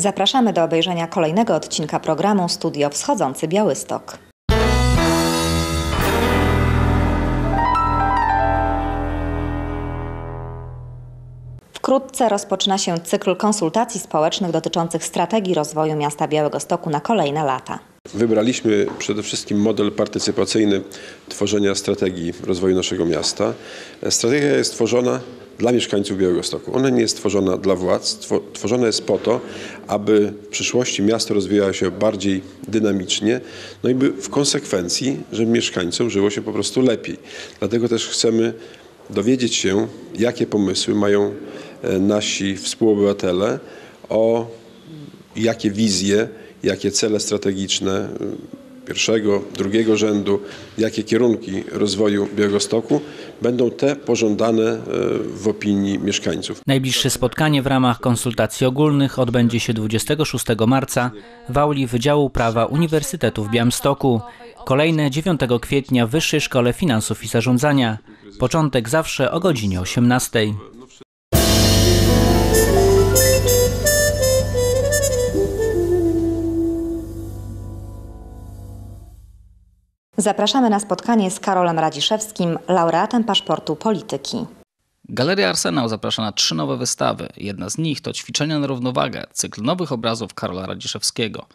Zapraszamy do obejrzenia kolejnego odcinka programu Studio Wschodzący Białystok. Wkrótce rozpoczyna się cykl konsultacji społecznych dotyczących strategii rozwoju miasta Białegostoku na kolejne lata. Wybraliśmy przede wszystkim model partycypacyjny tworzenia strategii rozwoju naszego miasta. Strategia jest tworzona dla mieszkańców Białegostoku. Ona nie jest tworzona dla władz, tworzona jest po to, aby w przyszłości miasto rozwijało się bardziej dynamicznie, no i by w konsekwencji, żeby mieszkańcom żyło się po prostu lepiej. Dlatego też chcemy dowiedzieć się, jakie pomysły mają nasi współobywatele, o jakie wizje, jakie cele strategiczne e, pierwszego, drugiego rzędu, jakie kierunki rozwoju Białegostoku będą te pożądane e, w opinii mieszkańców. Najbliższe spotkanie w ramach konsultacji ogólnych odbędzie się 26 marca w auli Wydziału Prawa Uniwersytetu w Białymstoku. Kolejne 9 kwietnia w Wyższej Szkole Finansów i Zarządzania. Początek zawsze o godzinie 18. Zapraszamy na spotkanie z Karolem Radziszewskim, laureatem paszportu polityki. Galeria Arsenał zaprasza na trzy nowe wystawy. Jedna z nich to Ćwiczenia na równowagę, cykl nowych obrazów Karola Radziszewskiego.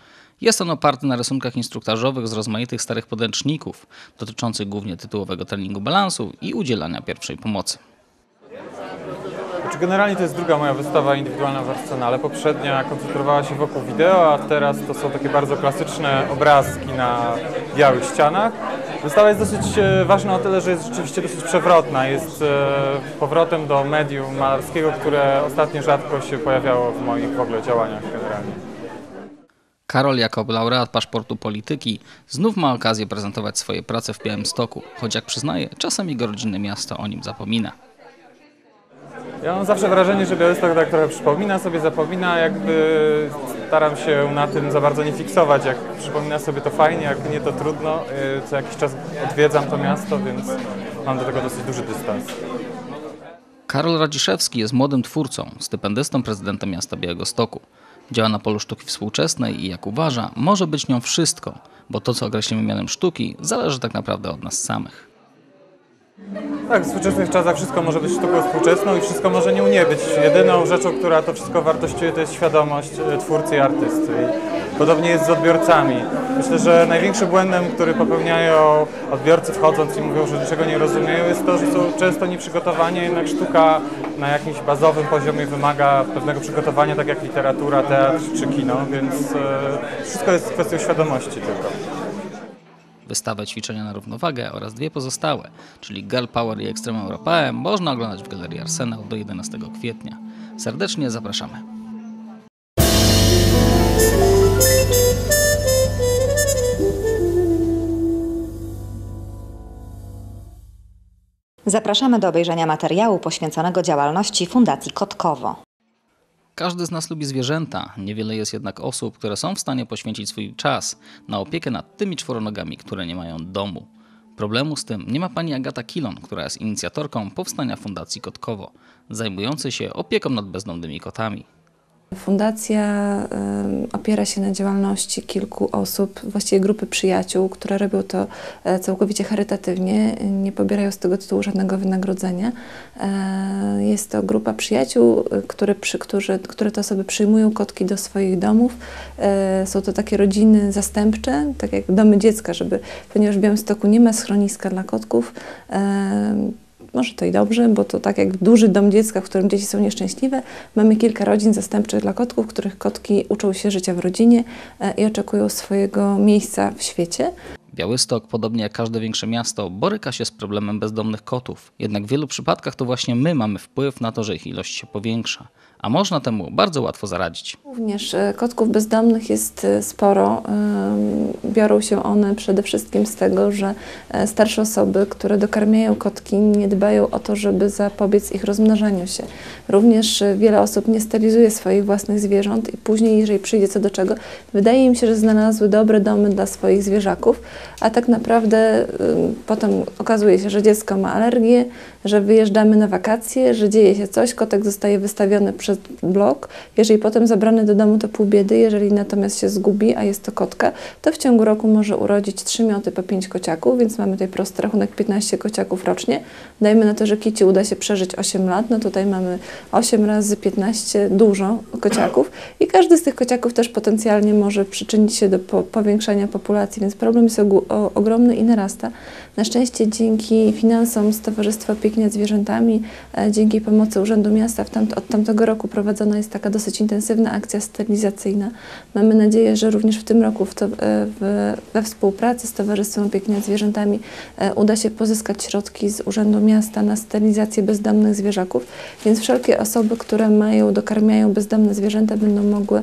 Jest on oparty na rysunkach instruktażowych z rozmaitych starych podręczników, dotyczących głównie tytułowego treningu balansu i udzielania pierwszej pomocy. Znaczy generalnie to jest druga moja wystawa indywidualna w Arsenale. Poprzednia koncentrowała się wokół wideo, a teraz to są takie bardzo klasyczne obrazki na białych ścianach. Wystawa jest dosyć e, ważna o tyle, że jest rzeczywiście dosyć przewrotna. Jest e, powrotem do medium malarskiego, które ostatnio rzadko się pojawiało w moich w ogóle działaniach generalnie. Karol jako laureat paszportu polityki znów ma okazję prezentować swoje prace w Białymstoku, choć jak przyznaje, czasem jego rodzinne miasto o nim zapomina. Ja mam zawsze wrażenie, że Białystok tak trochę przypomina sobie, zapomina, jakby staram się na tym za bardzo nie fiksować. Jak przypomina sobie to fajnie, jak nie to trudno. Y, co jakiś czas odwiedzam to miasto, więc mam do tego dosyć duży dystans. Karol Radziszewski jest młodym twórcą, stypendystą prezydenta miasta Białegostoku. Działa na polu sztuki współczesnej i jak uważa, może być nią wszystko, bo to, co określimy mianem sztuki, zależy tak naprawdę od nas samych. Tak, w współczesnych czasach wszystko może być sztuką współczesną i wszystko może nią nie być. Jedyną rzeczą, która to wszystko wartościuje, to jest świadomość e, twórcy i artysty. I podobnie jest z odbiorcami. Myślę, że największym błędem, który popełniają odbiorcy wchodząc i mówią, że niczego nie rozumieją, jest to, że są często nieprzygotowani, jednak sztuka na jakimś bazowym poziomie wymaga pewnego przygotowania, tak jak literatura, teatr czy kino, więc e, wszystko jest kwestią świadomości tylko. Wystawę ćwiczenia na równowagę oraz dwie pozostałe, czyli Girl Power i Extreme Europae, można oglądać w Galerii Arsenał do 11 kwietnia. Serdecznie zapraszamy. Zapraszamy do obejrzenia materiału poświęconego działalności Fundacji Kotkowo. Każdy z nas lubi zwierzęta, niewiele jest jednak osób, które są w stanie poświęcić swój czas na opiekę nad tymi czworonogami, które nie mają domu. Problemu z tym nie ma pani Agata Kilon, która jest inicjatorką powstania Fundacji Kotkowo, zajmującej się opieką nad bezdomnymi kotami. Fundacja opiera się na działalności kilku osób, właściwie grupy przyjaciół, które robią to e, całkowicie charytatywnie, nie pobierają z tego tytułu żadnego wynagrodzenia. E, jest to grupa przyjaciół, które, przy, którzy, które te osoby przyjmują kotki do swoich domów. E, są to takie rodziny zastępcze, tak jak domy dziecka, żeby, ponieważ w Białymstoku nie ma schroniska dla kotków, może to i dobrze, bo to tak jak duży dom dziecka, w którym dzieci są nieszczęśliwe, mamy kilka rodzin zastępczych dla kotków, których kotki uczą się życia w rodzinie e, i oczekują swojego miejsca w świecie. Białystok, podobnie jak każde większe miasto, boryka się z problemem bezdomnych kotów. Jednak w wielu przypadkach to właśnie my mamy wpływ na to, że ich ilość się powiększa a można temu bardzo łatwo zaradzić. Również e, kotków bezdomnych jest e, sporo. Biorą się one przede wszystkim z tego, że e, starsze osoby, które dokarmiają kotki, nie dbają o to, żeby zapobiec ich rozmnażaniu się. Również wiele osób nie sterylizuje swoich własnych zwierząt i później, jeżeli przyjdzie co do czego, wydaje im się, że znalazły dobre domy dla swoich zwierzaków, a tak naprawdę potem okazuje się, że dziecko ma alergię, że wyjeżdżamy na wakacje, że dzieje się coś, kotek zostaje wystawiony przez blok. Jeżeli potem zabrany do domu, to pół biedy. Jeżeli natomiast się zgubi, a jest to kotka, to w ciągu roku może urodzić trzy mioty po pięć kociaków, więc mamy tutaj prosty rachunek 15 kociaków rocznie. Dajmy na to, że kici uda się przeżyć 8 lat, no tutaj mamy 8 razy 15, dużo kociaków i każdy z tych kociaków też potencjalnie może przyczynić się do po, powiększania populacji, więc problem jest ogromny i narasta. Na szczęście dzięki finansom z Towarzystwa Opieki nad Zwierzętami, e, dzięki pomocy Urzędu Miasta w tamt, od tamtego roku prowadzona jest taka dosyć intensywna akcja sterylizacyjna. Mamy nadzieję, że również w tym roku w to, e, w, we współpracy z Towarzystwem Opieki nad Zwierzętami e, uda się pozyskać środki z Urzędu Miasta na sterylizację bezdomnych zwierzaków, więc wszelkie osoby, które mają, dokarmiają bezdomne zwierzęta będą mogły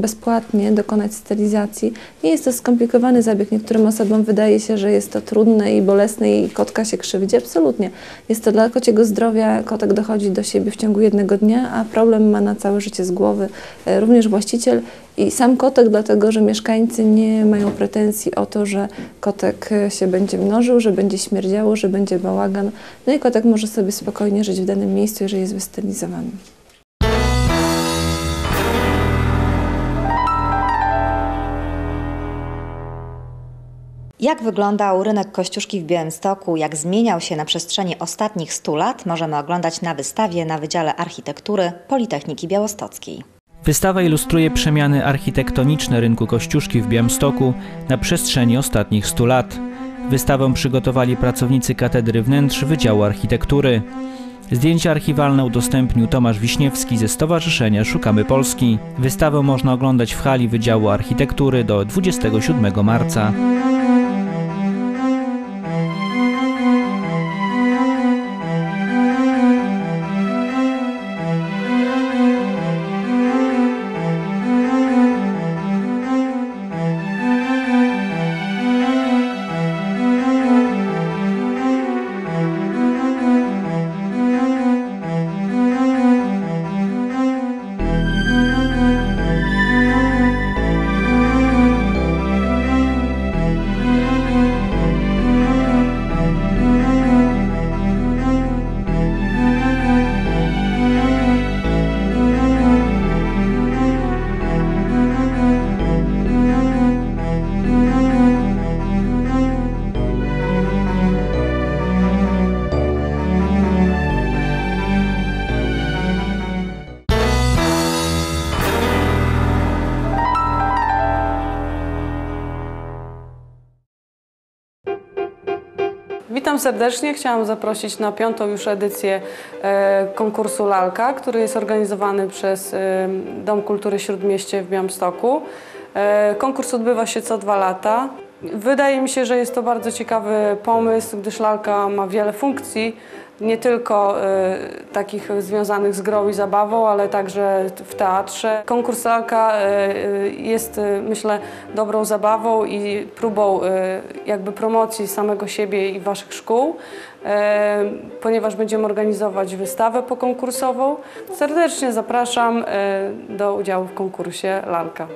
bezpłatnie dokonać sterylizacji. Nie jest to skomplikowany zabieg. Niektórym osobom wydaje się, że jest to trudne i bolesne i kotka się krzywdzi. Absolutnie. Jest to dla kociego zdrowia. Kotek dochodzi do siebie w ciągu jednego dnia, a problem ma na całe życie z głowy e, również właściciel i sam kotek, dlatego że mieszkańcy nie mają pretensji o to, że kotek e, się będzie mnożył, że będzie śmierdziało, że będzie bałagan. No i kotek może sobie spokojnie żyć w danym miejscu, jeżeli jest wystylizowany. Jak wyglądał rynek Kościuszki w Białymstoku, jak zmieniał się na przestrzeni ostatnich 100 lat, możemy oglądać na wystawie na Wydziale Architektury Politechniki Białostockiej. Wystawa ilustruje przemiany architektoniczne rynku Kościuszki w Białymstoku na przestrzeni ostatnich 100 lat. Wystawę przygotowali pracownicy Katedry Wnętrz Wydziału Architektury. Zdjęcia archiwalne udostępnił Tomasz Wiśniewski ze Stowarzyszenia Szukamy Polski. Wystawę można oglądać w hali Wydziału Architektury do 27 marca. Witam serdecznie. Chciałam zaprosić na piątą już edycję e, konkursu Lalka, który jest organizowany przez e, Dom Kultury Śródmieście w Białymstoku. E, konkurs odbywa się co dwa lata. Wydaje mi się, że jest to bardzo ciekawy pomysł, gdyż lalka ma wiele funkcji, nie tylko e, takich związanych z grą i zabawą, ale także w teatrze. Konkurs lalka e, e, jest, e, myślę, dobrą zabawą i próbą jakby promocji samego siebie i waszych szkół, ponieważ będziemy organizować wystawę pokonkursową. Serdecznie zapraszam do udziału w konkursie lalka.